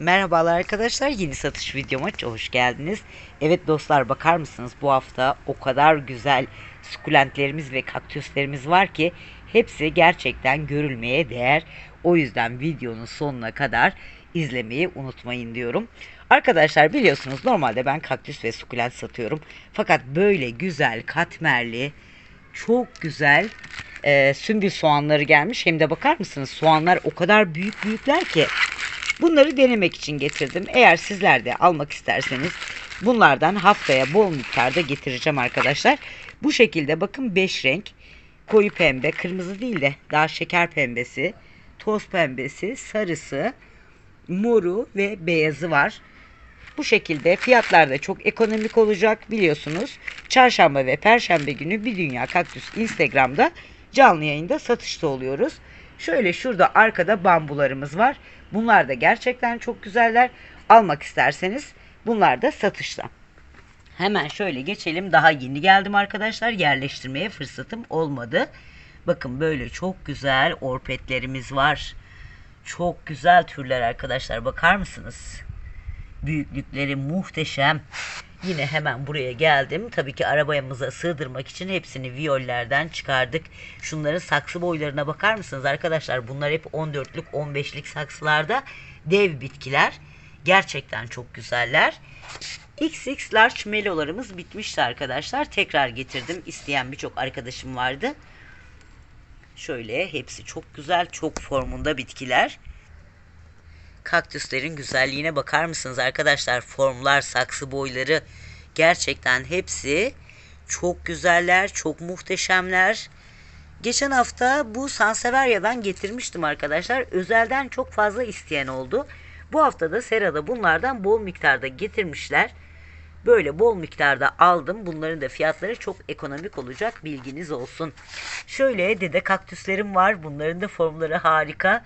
Merhabalar arkadaşlar yeni satış videoma hoş geldiniz. Evet dostlar bakar mısınız bu hafta o kadar güzel sukulentlerimiz ve kaktüslerimiz var ki hepsi gerçekten görülmeye değer. O yüzden videonun sonuna kadar izlemeyi unutmayın diyorum. Arkadaşlar biliyorsunuz normalde ben kaktüs ve sukulent satıyorum. Fakat böyle güzel katmerli çok güzel e, sümbül soğanları gelmiş. Hem de bakar mısınız soğanlar o kadar büyük büyükler ki Bunları denemek için getirdim. Eğer sizler de almak isterseniz bunlardan haftaya bol miktarda getireceğim arkadaşlar. Bu şekilde bakın 5 renk. Koyu pembe, kırmızı değil de daha şeker pembesi, toz pembesi, sarısı, moru ve beyazı var. Bu şekilde fiyatlar da çok ekonomik olacak biliyorsunuz. Çarşamba ve perşembe günü bir dünya kaktüs Instagram'da canlı yayında satışta oluyoruz. Şöyle şurada arkada bambularımız var. Bunlar da gerçekten çok güzeller. Almak isterseniz bunlar da satışta. Hemen şöyle geçelim. Daha yeni geldim arkadaşlar. Yerleştirmeye fırsatım olmadı. Bakın böyle çok güzel orpetlerimiz var. Çok güzel türler arkadaşlar. Bakar mısınız? Büyüklükleri muhteşem. Yine hemen buraya geldim. Tabii ki arabamıza sığdırmak için hepsini viyollerden çıkardık. Şunların saksı boylarına bakar mısınız arkadaşlar? Bunlar hep 14'lük 15'lik saksılarda dev bitkiler. Gerçekten çok güzeller. XX large melolarımız bitmişti arkadaşlar. Tekrar getirdim. İsteyen birçok arkadaşım vardı. Şöyle hepsi çok güzel, çok formunda bitkiler. Kaktüslerin güzelliğine bakar mısınız arkadaşlar? Formlar, saksı boyları gerçekten hepsi çok güzeller, çok muhteşemler. Geçen hafta bu Sanseveria'dan getirmiştim arkadaşlar. Özelden çok fazla isteyen oldu. Bu hafta da Sera'da bunlardan bol miktarda getirmişler. Böyle bol miktarda aldım. Bunların da fiyatları çok ekonomik olacak bilginiz olsun. Şöyle dede kaktüslerim var. Bunların da formları harika.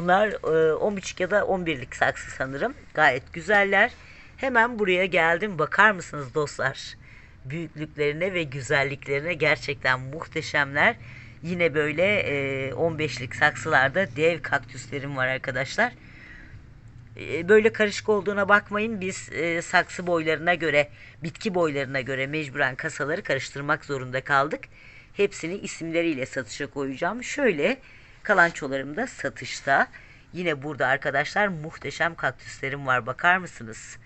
Bunlar e, 10.5 ya da 11'lik saksı sanırım. Gayet güzeller. Hemen buraya geldim. Bakar mısınız dostlar? Büyüklüklerine ve güzelliklerine gerçekten muhteşemler. Yine böyle e, 15'lik saksılarda dev kaktüslerim var arkadaşlar. E, böyle karışık olduğuna bakmayın. Biz e, saksı boylarına göre, bitki boylarına göre mecburen kasaları karıştırmak zorunda kaldık. Hepsini isimleriyle satışa koyacağım. Şöyle kalançolarım da satışta. Yine burada arkadaşlar muhteşem kaktüslerim var. Bakar mısınız?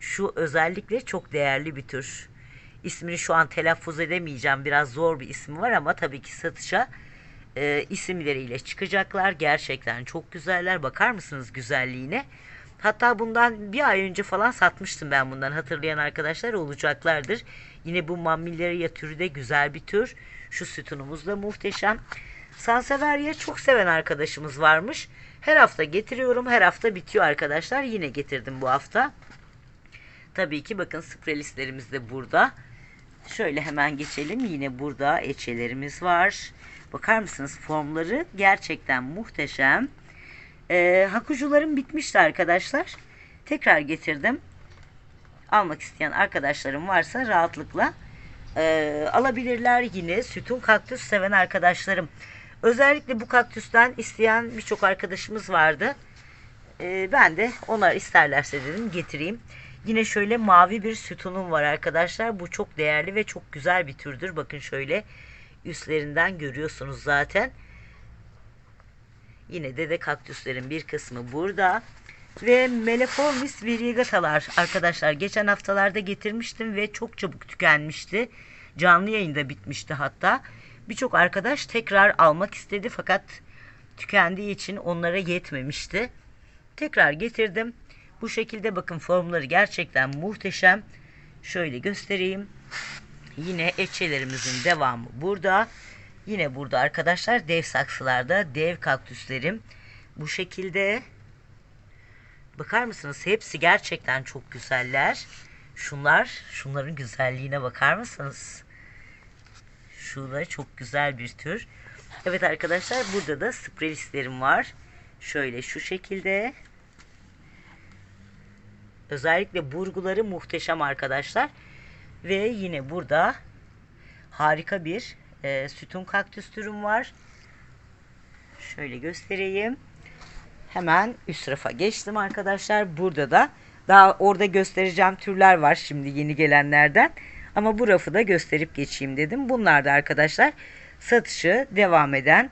Şu özellikle çok değerli bir tür. İsmini şu an telaffuz edemeyeceğim. Biraz zor bir ismi var ama tabii ki satışa e, isimleriyle çıkacaklar. Gerçekten çok güzeller. Bakar mısınız güzelliğine? Hatta bundan bir ay önce falan satmıştım ben bundan. Hatırlayan arkadaşlar olacaklardır. Yine bu Mammillaria türü de güzel bir tür. Şu sütunumuz da muhteşem. Sanseveria'yı çok seven arkadaşımız varmış. Her hafta getiriyorum. Her hafta bitiyor arkadaşlar. Yine getirdim bu hafta. Tabii ki bakın sprelistlerimiz de burada. Şöyle hemen geçelim. Yine burada eçelerimiz var. Bakar mısınız formları gerçekten muhteşem. Ee, hakucularım bitmişti arkadaşlar. Tekrar getirdim. Almak isteyen arkadaşlarım varsa rahatlıkla e, alabilirler yine. Sütun kaktüs seven arkadaşlarım. Özellikle bu kaktüsten isteyen birçok arkadaşımız vardı. E, ben de onlar isterlerse dedim getireyim. Yine şöyle mavi bir sütunum var arkadaşlar. Bu çok değerli ve çok güzel bir türdür. Bakın şöyle üstlerinden görüyorsunuz zaten. Yine de de kaktüslerin bir kısmı burada. Ve Meleformis variegatalar arkadaşlar geçen haftalarda getirmiştim ve çok çabuk tükenmişti. Canlı yayında bitmişti hatta. Birçok arkadaş tekrar almak istedi fakat tükendiği için onlara yetmemişti. Tekrar getirdim. Bu şekilde bakın formları gerçekten muhteşem. Şöyle göstereyim. Yine eçelerimizin devamı burada. Yine burada arkadaşlar dev saksılarda dev kaktüslerim. Bu şekilde bakar mısınız? Hepsi gerçekten çok güzeller. Şunlar, şunların güzelliğine bakar mısınız? Şu da çok güzel bir tür. Evet arkadaşlar burada da sprelistlerim var. Şöyle şu şekilde. Özellikle burguları muhteşem arkadaşlar. Ve yine burada harika bir e, sütun kaktüs türüm var. Şöyle göstereyim. hemen üst rafa geçtim arkadaşlar. Burada da daha orada göstereceğim türler var şimdi yeni gelenlerden. Ama bu rafı da gösterip geçeyim dedim. Bunlar da arkadaşlar satışı devam eden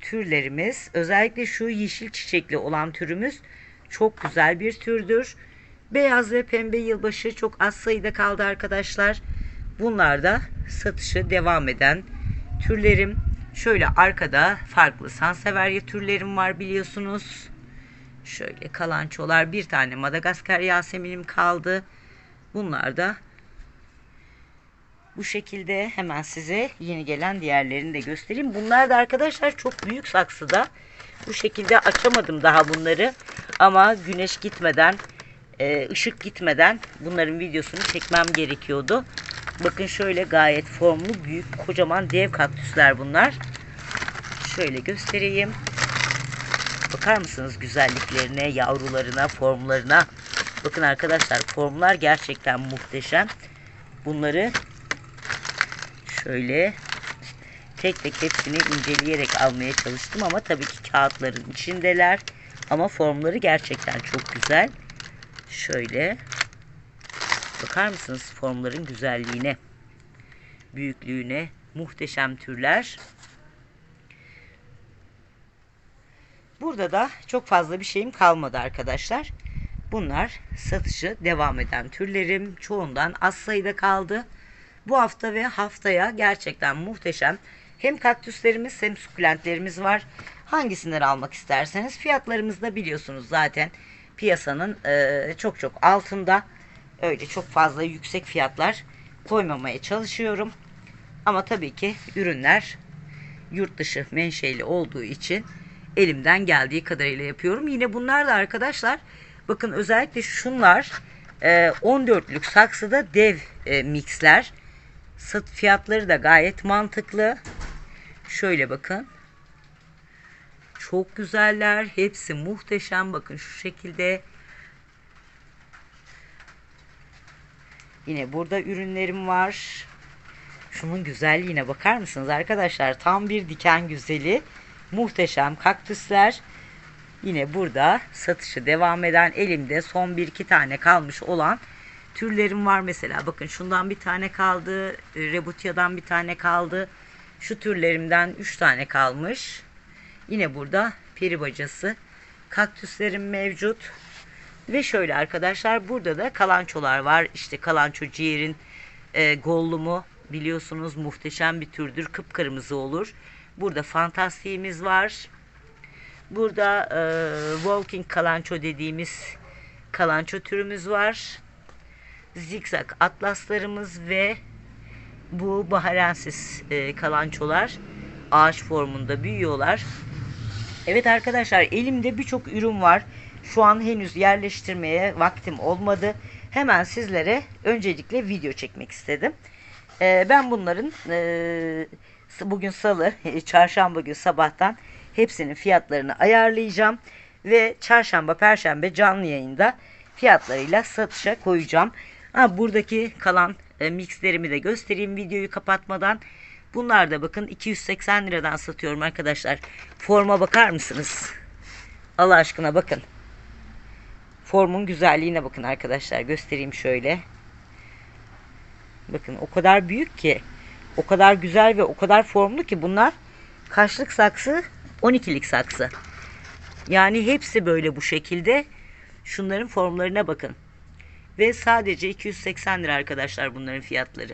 türlerimiz. Özellikle şu yeşil çiçekli olan türümüz çok güzel bir türdür. Beyaz ve pembe yılbaşı çok az sayıda kaldı arkadaşlar. Bunlar da satışı devam eden türlerim. Şöyle arkada farklı sanseverya türlerim var biliyorsunuz. Şöyle kalançolar bir tane Madagaskar Yaseminim kaldı. Bunlar da bu şekilde hemen size yeni gelen diğerlerini de göstereyim. Bunlar da arkadaşlar çok büyük saksıda. Bu şekilde açamadım daha bunları. Ama güneş gitmeden, e, ışık gitmeden bunların videosunu çekmem gerekiyordu. Bakın şöyle gayet formlu, büyük, kocaman dev kaktüsler bunlar. Şöyle göstereyim. Bakar mısınız güzelliklerine, yavrularına, formlarına? Bakın arkadaşlar formlar gerçekten muhteşem. Bunları şöyle tek tek hepsini inceleyerek almaya çalıştım ama tabii ki kağıtların içindeler. Ama formları gerçekten çok güzel. Şöyle bakar mısınız formların güzelliğine, büyüklüğüne, muhteşem türler. Burada da çok fazla bir şeyim kalmadı arkadaşlar. Bunlar satışı devam eden türlerim. Çoğundan az sayıda kaldı. Bu hafta ve haftaya gerçekten muhteşem hem kaktüslerimiz hem sukulentlerimiz var. Hangisinden almak isterseniz fiyatlarımızı da biliyorsunuz zaten piyasanın e, çok çok altında. Öyle çok fazla yüksek fiyatlar koymamaya çalışıyorum. Ama tabii ki ürünler yurt dışı menşeli olduğu için elimden geldiği kadarıyla yapıyorum. Yine bunlar da arkadaşlar bakın özellikle şunlar e, 14'lük saksıda dev e, mixler. Sat fiyatları da gayet mantıklı. Şöyle bakın. Çok güzeller. Hepsi muhteşem. Bakın şu şekilde. Yine burada ürünlerim var. Şunun güzelliğine bakar mısınız arkadaşlar? Tam bir diken güzeli. Muhteşem kaktüsler. Yine burada satışı devam eden elimde son bir iki tane kalmış olan türlerim var mesela. Bakın şundan bir tane kaldı. Rebutia'dan bir tane kaldı. Şu türlerimden üç tane kalmış. Yine burada peri bacası kaktüslerim mevcut. Ve şöyle arkadaşlar burada da kalançolar var. İşte kalanço ciğerin e, gollumu biliyorsunuz muhteşem bir türdür. Kıpkırmızı olur. Burada fantastiğimiz var. Burada e, walking kalanço dediğimiz kalanço türümüz var. Zikzak atlaslarımız ve bu baharensiz e, kalançolar ağaç formunda büyüyorlar. Evet arkadaşlar elimde birçok ürün var. Şu an henüz yerleştirmeye vaktim olmadı. Hemen sizlere öncelikle video çekmek istedim. E, ben bunların e, bugün salı, çarşamba gün sabahtan hepsinin fiyatlarını ayarlayacağım. Ve çarşamba, perşembe canlı yayında fiyatlarıyla satışa koyacağım. Ha, buradaki kalan e, mixlerimi de göstereyim videoyu kapatmadan. Bunlar da bakın 280 liradan satıyorum arkadaşlar. Forma bakar mısınız? Allah aşkına bakın. Formun güzelliğine bakın arkadaşlar. Göstereyim şöyle. Bakın o kadar büyük ki. O kadar güzel ve o kadar formlu ki bunlar kaçlık saksı 12'lik saksı. Yani hepsi böyle bu şekilde. Şunların formlarına bakın. Ve sadece 280 lira arkadaşlar bunların fiyatları.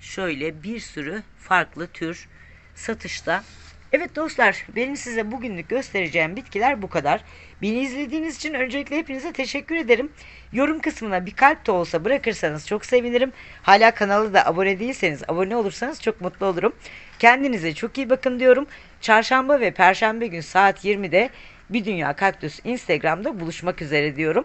Şöyle bir sürü farklı tür satışta. Evet dostlar benim size bugünlük göstereceğim bitkiler bu kadar. Beni izlediğiniz için öncelikle hepinize teşekkür ederim. Yorum kısmına bir kalp de olsa bırakırsanız çok sevinirim. Hala kanalı da abone değilseniz abone olursanız çok mutlu olurum. Kendinize çok iyi bakın diyorum. Çarşamba ve perşembe gün saat 20'de bir Dünya Kaktüs Instagram'da buluşmak üzere diyorum.